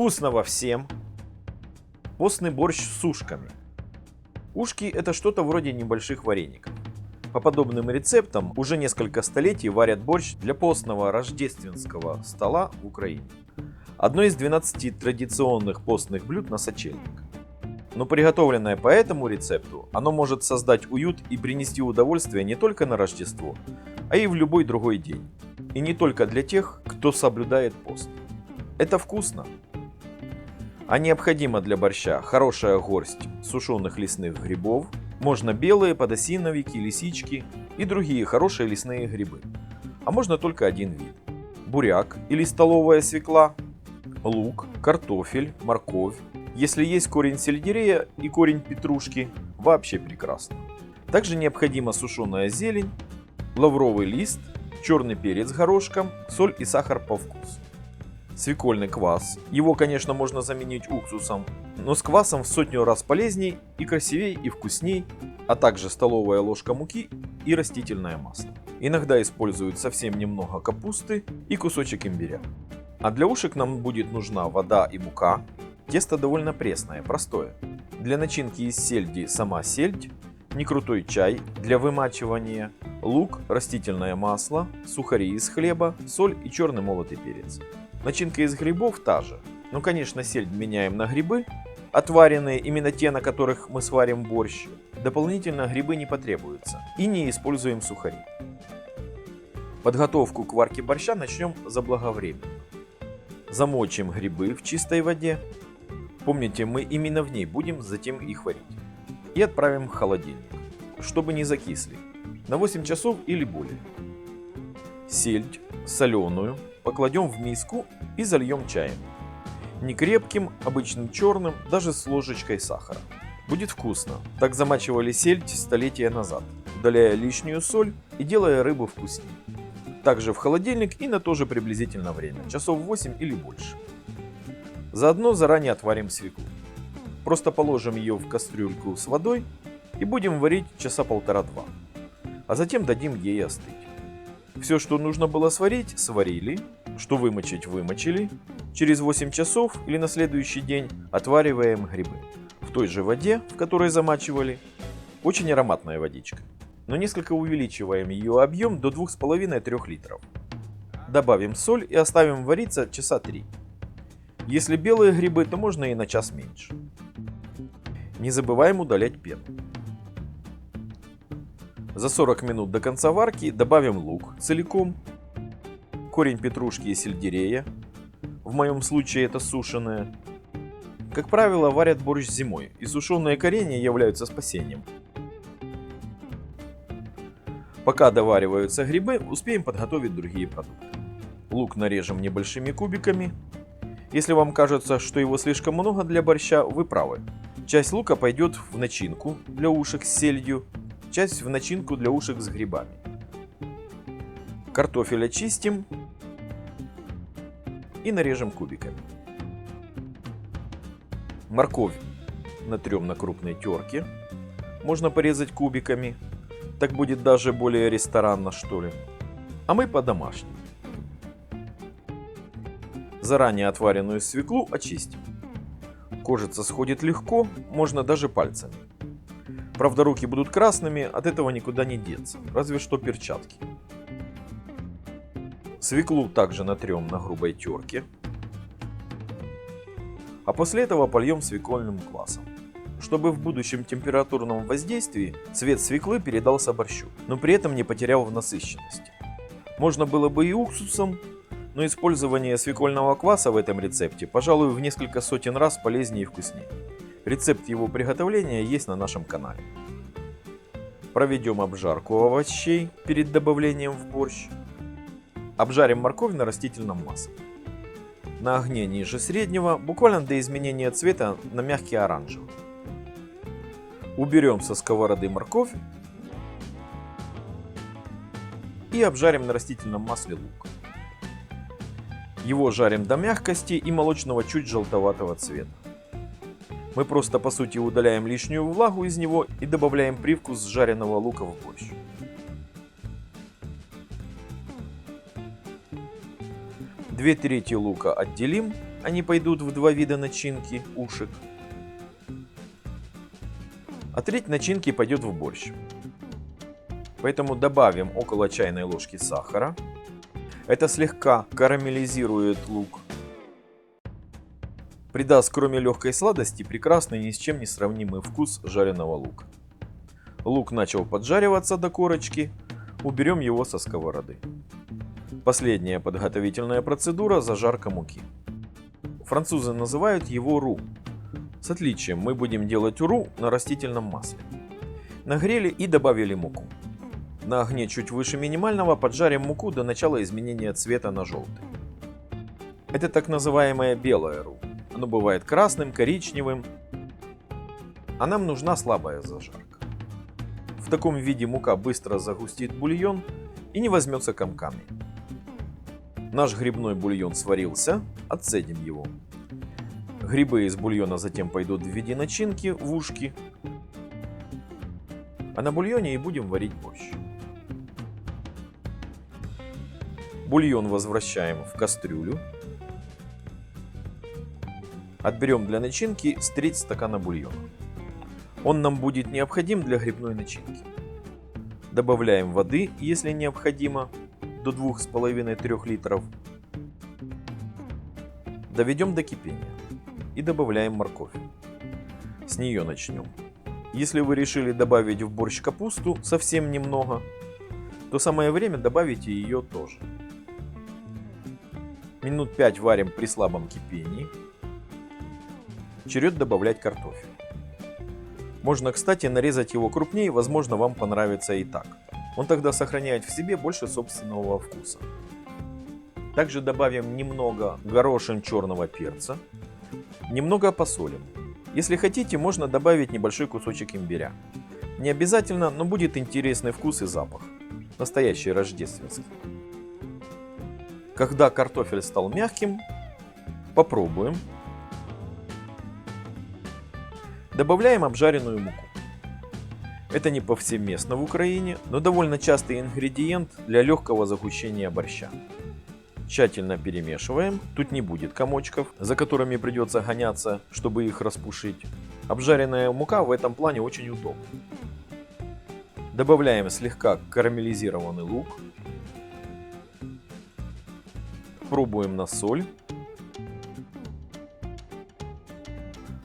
Вкусного всем! Постный борщ с ушками. Ушки это что-то вроде небольших вареников. По подобным рецептам уже несколько столетий варят борщ для постного рождественского стола в Украине. Одно из 12 традиционных постных блюд на сочельник. Но приготовленное по этому рецепту, оно может создать уют и принести удовольствие не только на Рождество, а и в любой другой день. И не только для тех, кто соблюдает пост. Это вкусно. А необходимо для борща хорошая горсть сушеных лесных грибов, можно белые, подосиновики, лисички и другие хорошие лесные грибы. А можно только один вид. Буряк или столовая свекла, лук, картофель, морковь. Если есть корень сельдерея и корень петрушки, вообще прекрасно. Также необходима сушеная зелень, лавровый лист, черный перец горошком, соль и сахар по вкусу. Свекольный квас. Его, конечно, можно заменить уксусом, но с квасом в сотню раз полезней и красивей и вкусней, а также столовая ложка муки и растительное масло. Иногда используют совсем немного капусты и кусочек имбиря. А для ушек нам будет нужна вода и мука. Тесто довольно пресное, простое. Для начинки из сельди сама сельдь, некрутой чай для вымачивания, лук, растительное масло, сухари из хлеба, соль и черный молотый перец. Начинка из грибов та же. Ну, конечно, сельдь меняем на грибы, отваренные именно те, на которых мы сварим борщ. Дополнительно грибы не потребуются. И не используем сухари. Подготовку к варке борща начнем заблаговременно. Замочим грибы в чистой воде. Помните, мы именно в ней будем затем их варить. И отправим в холодильник, чтобы не закисли. На 8 часов или более. Сельдь соленую покладем в миску и зальем чаем. Не крепким, обычным черным, даже с ложечкой сахара. Будет вкусно. Так замачивали сельдь столетия назад, удаляя лишнюю соль и делая рыбу вкуснее. Также в холодильник и на то же приблизительно время, часов 8 или больше. Заодно заранее отварим свеклу. Просто положим ее в кастрюльку с водой и будем варить часа полтора-два. А затем дадим ей остыть. Все, что нужно было сварить, сварили, что вымочить, вымочили. Через 8 часов или на следующий день отвариваем грибы. В той же воде, в которой замачивали. Очень ароматная водичка. Но несколько увеличиваем ее объем до 2,5-3 литров. Добавим соль и оставим вариться часа 3. Если белые грибы, то можно и на час меньше. Не забываем удалять пену. За 40 минут до конца варки добавим лук целиком, корень петрушки и сельдерея, в моем случае это сушеные. Как правило, варят борщ зимой, и сушеные коренья являются спасением. Пока довариваются грибы, успеем подготовить другие продукты. Лук нарежем небольшими кубиками. Если вам кажется, что его слишком много для борща, вы правы. Часть лука пойдет в начинку для ушек с сельдью, часть в начинку для ушек с грибами. Картофель очистим и нарежем кубиками. Морковь натрем на крупной терке. Можно порезать кубиками. Так будет даже более ресторанно, что ли. А мы по-домашнему. Заранее отваренную свеклу очистим. Кожица сходит легко, можно даже пальцами. Правда, руки будут красными, от этого никуда не деться, разве что перчатки. Свеклу также натрем на грубой терке. А после этого польем свекольным квасом. Чтобы в будущем температурном воздействии цвет свеклы передался борщу, но при этом не потерял в насыщенности. Можно было бы и уксусом, но использование свекольного кваса в этом рецепте, пожалуй, в несколько сотен раз полезнее и вкуснее. Рецепт его приготовления есть на нашем канале. Проведем обжарку овощей перед добавлением в борщ. Обжарим морковь на растительном масле. На огне ниже среднего, буквально до изменения цвета на мягкий оранжевый. Уберем со сковороды морковь и обжарим на растительном масле лук. Его жарим до мягкости и молочного чуть желтоватого цвета. Мы просто по сути удаляем лишнюю влагу из него и добавляем привкус жареного лука в борщ. Две трети лука отделим они пойдут в два вида начинки ушек. А треть начинки пойдет в борщ. Поэтому добавим около чайной ложки сахара. Это слегка карамелизирует лук. Придаст кроме легкой сладости прекрасный ни с чем не сравнимый вкус жареного лука. Лук начал поджариваться до корочки, уберем его со сковороды. Последняя подготовительная процедура – зажарка муки. Французы называют его ру. С отличием мы будем делать ру на растительном масле. Нагрели и добавили муку. На огне чуть выше минимального поджарим муку до начала изменения цвета на желтый. Это так называемая белая ру. Оно бывает красным, коричневым. А нам нужна слабая зажарка. В таком виде мука быстро загустит бульон и не возьмется комками. Наш грибной бульон сварился, отцедим его. Грибы из бульона затем пойдут в виде начинки в ушки. А на бульоне и будем варить борщ. Бульон возвращаем в кастрюлю. Отберем для начинки с треть стакана бульона. Он нам будет необходим для грибной начинки. Добавляем воды, если необходимо, до 2,5-3 литров. Доведем до кипения и добавляем морковь. С нее начнем. Если вы решили добавить в борщ капусту совсем немного, то самое время добавите ее тоже. Минут 5 варим при слабом кипении. Черед добавлять картофель. Можно, кстати, нарезать его крупнее, возможно, вам понравится и так. Он тогда сохраняет в себе больше собственного вкуса. Также добавим немного горошин черного перца, немного посолим. Если хотите, можно добавить небольшой кусочек имбиря. Не обязательно, но будет интересный вкус и запах. Настоящий рождественский. Когда картофель стал мягким, попробуем. Добавляем обжаренную муку. Это не повсеместно в Украине, но довольно частый ингредиент для легкого загущения борща. Тщательно перемешиваем, тут не будет комочков, за которыми придется гоняться, чтобы их распушить. Обжаренная мука в этом плане очень удобна. Добавляем слегка карамелизированный лук. Пробуем на соль.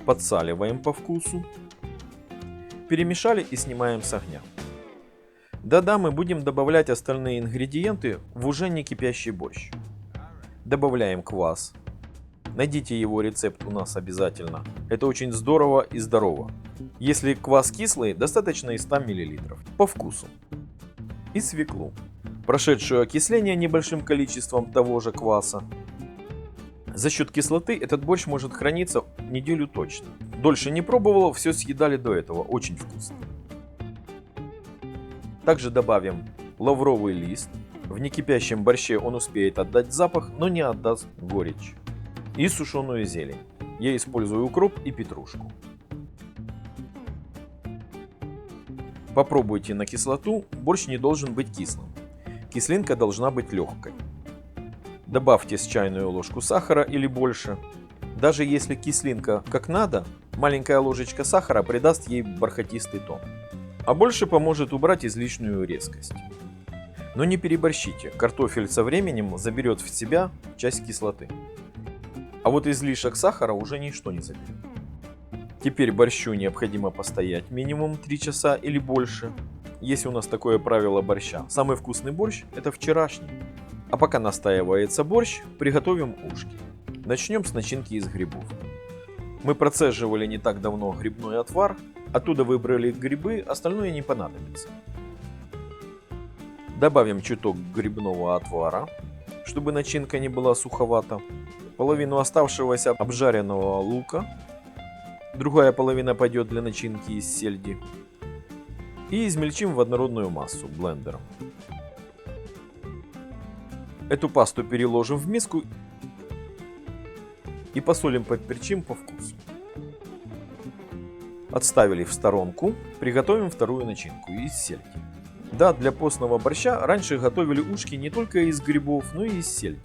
Подсаливаем по вкусу. Перемешали и снимаем с огня. Да-да, мы будем добавлять остальные ингредиенты в уже не кипящий борщ. Добавляем квас. Найдите его рецепт у нас обязательно. Это очень здорово и здорово. Если квас кислый, достаточно и 100 мл. По вкусу. И свеклу, прошедшую окисление небольшим количеством того же кваса. За счет кислоты этот борщ может храниться неделю точно. Дольше не пробовал, все съедали до этого, очень вкусно. Также добавим лавровый лист. В некипящем борще он успеет отдать запах, но не отдаст горечь. И сушеную зелень. Я использую укроп и петрушку. Попробуйте на кислоту, борщ не должен быть кислым. Кислинка должна быть легкой. Добавьте с чайную ложку сахара или больше. Даже если кислинка как надо, маленькая ложечка сахара придаст ей бархатистый тон. А больше поможет убрать излишнюю резкость. Но не переборщите, картофель со временем заберет в себя часть кислоты. А вот излишек сахара уже ничто не заберет. Теперь борщу необходимо постоять минимум 3 часа или больше. Если у нас такое правило борща. Самый вкусный борщ это вчерашний. А пока настаивается борщ, приготовим ушки. Начнем с начинки из грибов. Мы процеживали не так давно грибной отвар, оттуда выбрали грибы, остальное не понадобится. Добавим чуток грибного отвара, чтобы начинка не была суховата. Половину оставшегося обжаренного лука. Другая половина пойдет для начинки из сельди. И измельчим в однородную массу блендером. Эту пасту переложим в миску и посолим подперчим по вкусу. Отставили в сторонку, приготовим вторую начинку из сельди. Да, для постного борща раньше готовили ушки не только из грибов, но и из сельди.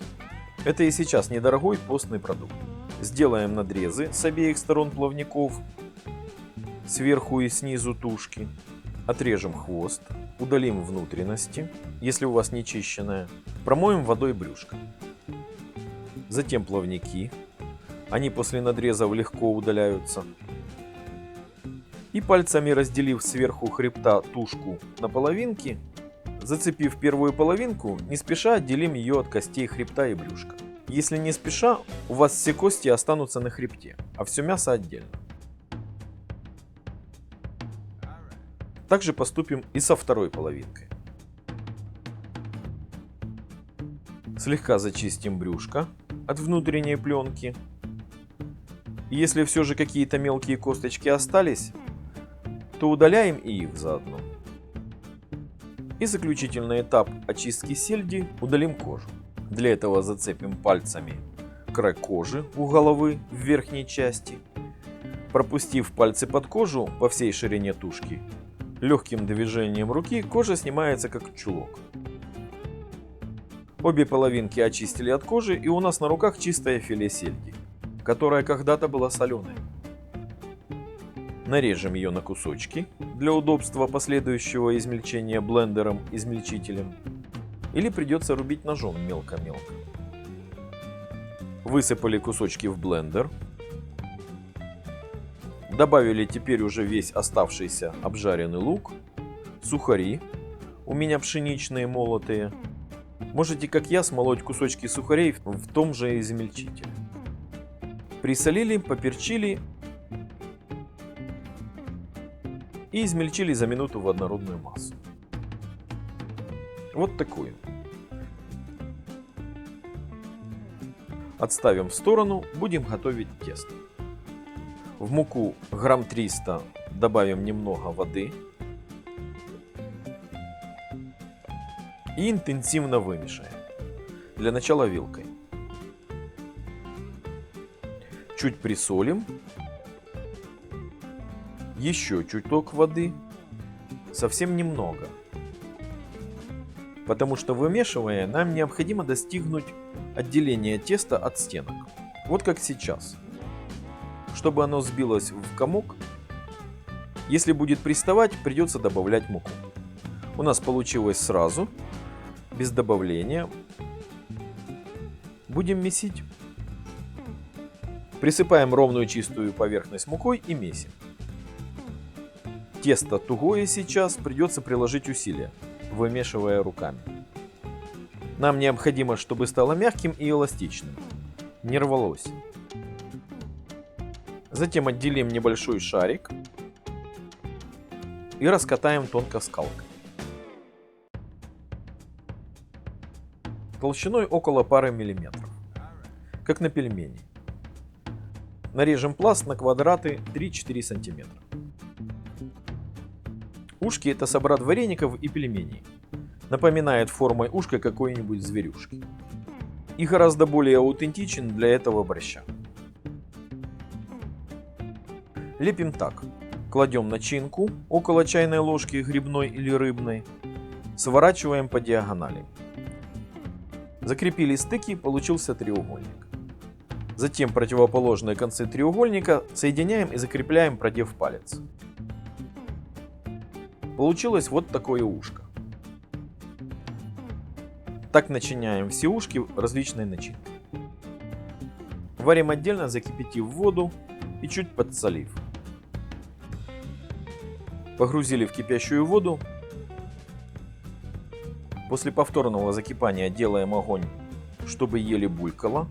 Это и сейчас недорогой постный продукт. Сделаем надрезы с обеих сторон плавников, сверху и снизу тушки. Отрежем хвост, удалим внутренности, если у вас не чищенная. Промоем водой брюшко. Затем плавники. Они после надрезов легко удаляются. И пальцами разделив сверху хребта тушку на половинки, зацепив первую половинку, не спеша отделим ее от костей хребта и брюшка. Если не спеша, у вас все кости останутся на хребте, а все мясо отдельно. Также поступим и со второй половинкой. Слегка зачистим брюшко от внутренней пленки. Если все же какие-то мелкие косточки остались, то удаляем и их заодно. И заключительный этап очистки сельди удалим кожу. Для этого зацепим пальцами край кожи у головы в верхней части. Пропустив пальцы под кожу по всей ширине тушки, Легким движением руки кожа снимается как чулок. Обе половинки очистили от кожи и у нас на руках чистое филе сельди, которое когда-то было соленой. Нарежем ее на кусочки для удобства последующего измельчения блендером-измельчителем или придется рубить ножом мелко-мелко. Высыпали кусочки в блендер, Добавили теперь уже весь оставшийся обжаренный лук, сухари, у меня пшеничные молотые. Можете, как я, смолоть кусочки сухарей в том же измельчителе. Присолили, поперчили и измельчили за минуту в однородную массу. Вот такую. Отставим в сторону, будем готовить тесто. В муку грамм 300 добавим немного воды. И интенсивно вымешаем. Для начала вилкой. Чуть присолим. Еще чуток воды. Совсем немного. Потому что вымешивая, нам необходимо достигнуть отделения теста от стенок. Вот как сейчас чтобы оно сбилось в комок. Если будет приставать, придется добавлять муку. У нас получилось сразу, без добавления. Будем месить. Присыпаем ровную чистую поверхность мукой и месим. Тесто тугое сейчас, придется приложить усилия, вымешивая руками. Нам необходимо, чтобы стало мягким и эластичным, не рвалось. Затем отделим небольшой шарик и раскатаем тонко скалкой. Толщиной около пары миллиметров, как на пельмени. Нарежем пласт на квадраты 3-4 сантиметра. Ушки это собрат вареников и пельменей. Напоминает формой ушка какой-нибудь зверюшки. И гораздо более аутентичен для этого борща. Лепим так. Кладем начинку около чайной ложки грибной или рыбной. Сворачиваем по диагонали. Закрепили стыки, получился треугольник. Затем противоположные концы треугольника соединяем и закрепляем, продев палец. Получилось вот такое ушко. Так начиняем все ушки различной начинкой. Варим отдельно, закипятив воду и чуть подсолив. Погрузили в кипящую воду. После повторного закипания делаем огонь, чтобы еле булькало.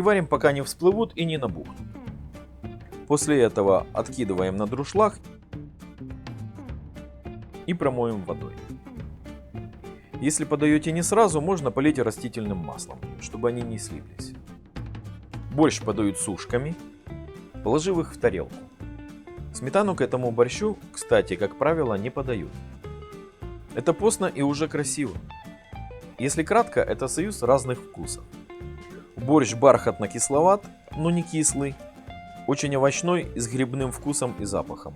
И варим, пока не всплывут и не набухнут. После этого откидываем на друшлаг и промоем водой. Если подаете не сразу, можно полить растительным маслом, чтобы они не слиплись. Борщ подают сушками, положив их в тарелку. Сметану к этому борщу, кстати, как правило, не подают. Это постно и уже красиво. Если кратко, это союз разных вкусов. Борщ бархатно-кисловат, но не кислый. Очень овощной и с грибным вкусом и запахом.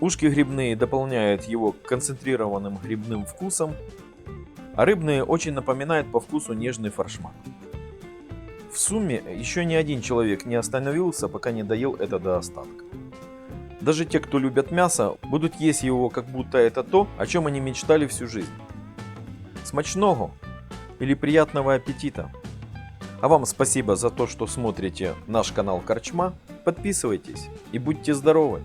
Ушки грибные дополняют его концентрированным грибным вкусом, а рыбные очень напоминают по вкусу нежный форшмак. В сумме еще ни один человек не остановился, пока не доел это до остатка. Даже те, кто любят мясо, будут есть его, как будто это то, о чем они мечтали всю жизнь. Смачного или приятного аппетита! А вам спасибо за то, что смотрите наш канал Корчма. Подписывайтесь и будьте здоровы!